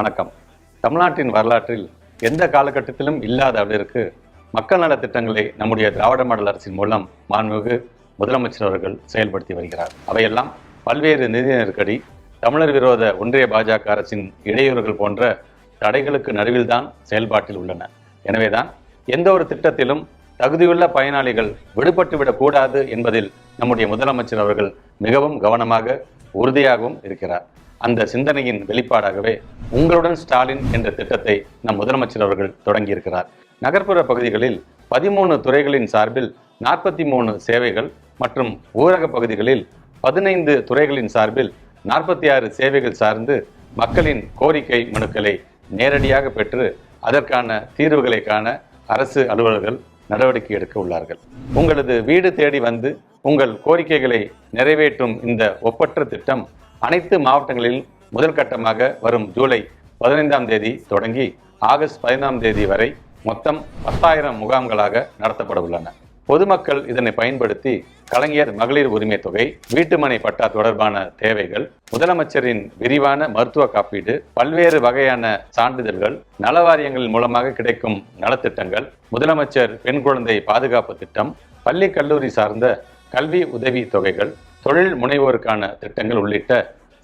வணக்கம். தமிழ்நாட்டின் வரலாற்றில் எந்த காலகட்டத்திலும் இல்லாத அளவிற்கு மக்கள் நலத் திட்டங்களை நம்முடைய திராவிட மாடல் அரசின் மூலம் மாண்புமிகு முதலமைச்சர் அவர்கள் செயல்படுத்தி வருகிறார். அவையெல்லாம் பல்வேறு நிதி நெருக்கடி தமிழர் விரோத ஒன்றிய பாஜக அரசின் இடையூறுகள் போன்ற தடைகளுக்கு நடுவில் தான் செயல்பாட்டில் உள்ளன. எனவேதான் எந்த ஒரு திட்டத்திலும் தகுதியுள்ள பயனாளிகள் விடுபட்டுவிடக் கூடாது என்பதில் நம்முடைய முதலமைச்சர் அவர்கள் மிகவும் கவனமாக உறுதியாகவும் இருக்கிறார். அந்த சிந்தனையின் வெளிப்பாடாகவே உங்களுடன் ஸ்டாலின் என்ற திட்டத்தை நம் முதலமைச்சர் அவர்கள் தொடங்கியிருக்கிறார். நகர்ப்புற பகுதிகளில் பதிமூணு துறைகளின் சார்பில் நாற்பத்தி மூணு சேவைகள் மற்றும் ஊரக பகுதிகளில் பதினைந்து துறைகளின் சார்பில் நாற்பத்தி ஆறு சேவைகள் சார்ந்து மக்களின் கோரிக்கை மனுக்களை நேரடியாக பெற்று அதற்கான தீர்வுகளை காண அரசு அலுவலர்கள் நடவடிக்கை எடுக்க உள்ளார்கள். உங்களது வீடு தேடி வந்து உங்கள் கோரிக்கைகளை நிறைவேற்றும் இந்த ஒப்பற்ற திட்டம் அனைத்து மாவட்டங்களில் முதல் கட்டமாக வரும் ஜூலை பதினைந்தாம் தேதி தொடங்கி ஆகஸ்ட் பதினாம் தேதி வரை மொத்தம் பத்தாயிரம் முகாம்களாக நடத்தப்பட உள்ளன பொதுமக்கள் இதனை பயன்படுத்தி கலைஞர் மகளிர் உரிமை தொகை வீட்டுமனை பட்டா தொடர்பான தேவைகள் முதலமைச்சரின் விரிவான மருத்துவ காப்பீடு பல்வேறு வகையான சான்றிதழ்கள் நலவாரியங்களின் மூலமாக கிடைக்கும் நலத்திட்டங்கள் முதலமைச்சர் பெண் குழந்தை பாதுகாப்பு திட்டம் பள்ளி கல்லூரி சார்ந்த கல்வி உதவி தொகைகள் தொழில் முனைவோருக்கான திட்டங்கள் உள்ளிட்ட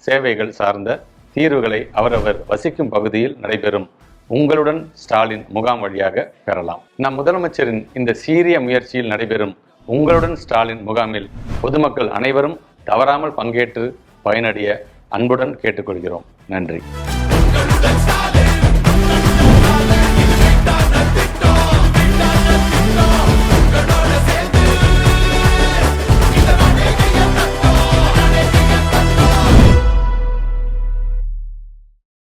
சேவைகள் சார்ந்த தீர்வுகளை அவரவர் வசிக்கும் பகுதியில் நடைபெறும். உங்களுடன் ஸ்டாலின் முகாம் வழியாக பெறலாம். நம் முதலமைச்சரின் இந்த சீரிய முயற்சியில் நடைபெறும் உங்களுடன் ஸ்டாலின் முகாமில் பொதுமக்கள் அனைவரும் தவறாமல் பங்கேற்று பயனடைய அன்புடன் கேட்டுக்கொள்கிறோம். நன்றி.